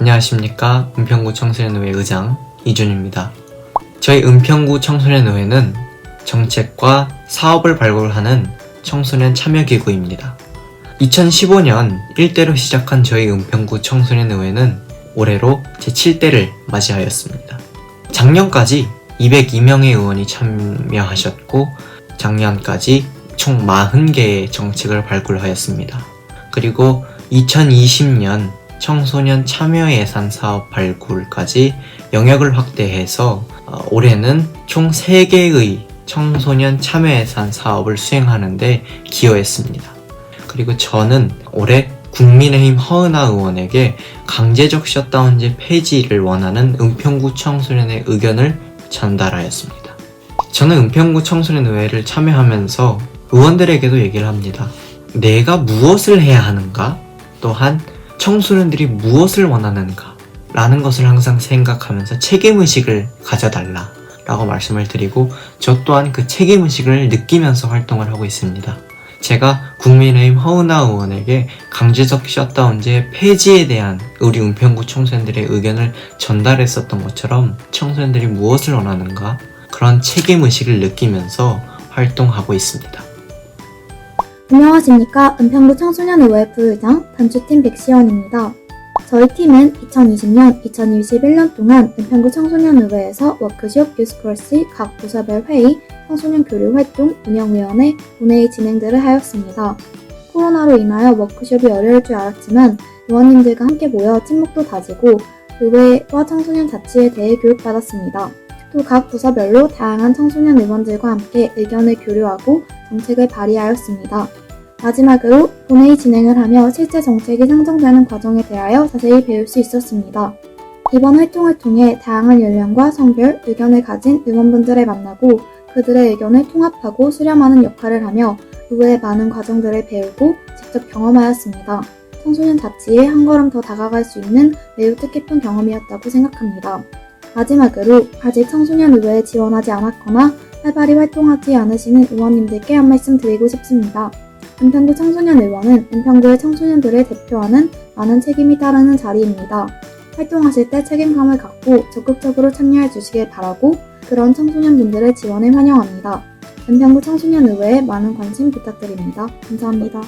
안녕하십니까 은평구 청소년의회 의장 이준입니다. 저희 은평구 청소년의회는 정책과 사업을 발굴하는 청소년 참여기구입니다. 2015년 1대로 시작한 저희 은평구 청소년의회는 올해로 제7대를 맞이하였습니다. 작년까지 202명의 의원이 참여하셨고 작년까지 총 40개의 정책을 발굴하였습니다. 그리고 2020년 청소년 참여 예산 사업 발굴까지 영역을 확대해서 어, 올해는 총 3개의 청소년 참여 예산 사업을 수행하는데 기여했습니다. 그리고 저는 올해 국민의힘 허은하 의원에게 강제적 셧다운제 폐지를 원하는 은평구 청소년의 의견을 전달하였습니다. 저는 은평구 청소년 의회를 참여하면서 의원들에게도 얘기를 합니다. 내가 무엇을 해야 하는가? 또한 청소년들이 무엇을 원하는가? 라는 것을 항상 생각하면서 책임의식을 가져달라. 라고 말씀을 드리고 저 또한 그 책임의식을 느끼면서 활동을 하고 있습니다. 제가 국민의힘 허은하 의원에게 강제적 셧다운제 폐지에 대한 우리 은평구 청소년들의 의견을 전달했었던 것처럼 청소년들이 무엇을 원하는가 그런 책임의식을 느끼면서 활동하고 있습니다. 안녕하십니까. 은평구 청소년의회 부의장 단추팀 백시원입니다. 저희 팀은 2020년, 2021년 동안 은평구 청소년의회에서 워크숍, 뉴스콜시, 각 부서별 회의, 청소년 교류 활동, 운영위원회, 본회의 진행들을 하였습니다. 코로나로 인하여 워크숍이 어려울 줄 알았지만 의원님들과 함께 모여 친목도 다지고 의회와 청소년 자치에 대해 교육받았습니다. 또 각 부서별로 다양한 청소년 의원들과 함께 의견을 교류하고 정책을 발의하였습니다. 마지막으로 본회의 진행을 하며 실제 정책이 상정되는 과정에 대하여 자세히 배울 수 있었습니다. 이번 활동을 통해 다양한 연령과 성별, 의견을 가진 의원분들을 만나고 그들의 의견을 통합하고 수렴하는 역할을 하며 의회의 많은 과정들을 배우고 직접 경험하였습니다. 청소년 자치에 한 걸음 더 다가갈 수 있는 매우 뜻깊은 경험이었다고 생각합니다. 마지막으로 아직 청소년 의회에 지원하지 않았거나 활발히 활동하지 않으시는 의원님들께 한 말씀 드리고 싶습니다. 은평구 청소년 의원은 은평구의 청소년들을 대표하는 많은 책임이 따르는 자리입니다. 활동하실 때 책임감을 갖고 적극적으로 참여해 주시길 바라고 그런 청소년분들의 지원을 환영합니다. 은평구 청소년의회에 많은 관심 부탁드립니다. 감사합니다.